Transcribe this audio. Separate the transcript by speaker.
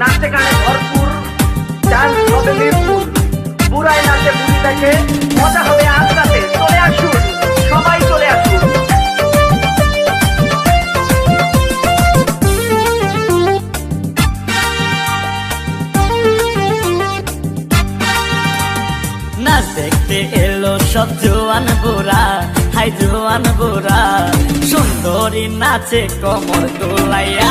Speaker 1: নাচে গানে ভরপুর, ডান্স হবে মিরপুর, বুড়ায় নাচে বুড়ি দেখে, মজা হবে আজ রাতে চলে আসুন, সবাই চলে আসুন।
Speaker 2: এলো সব জোয়ান বুড়া, হাই জোয়ান বুড়া, সুন্দরী নাচে কমর দোলাইয়া।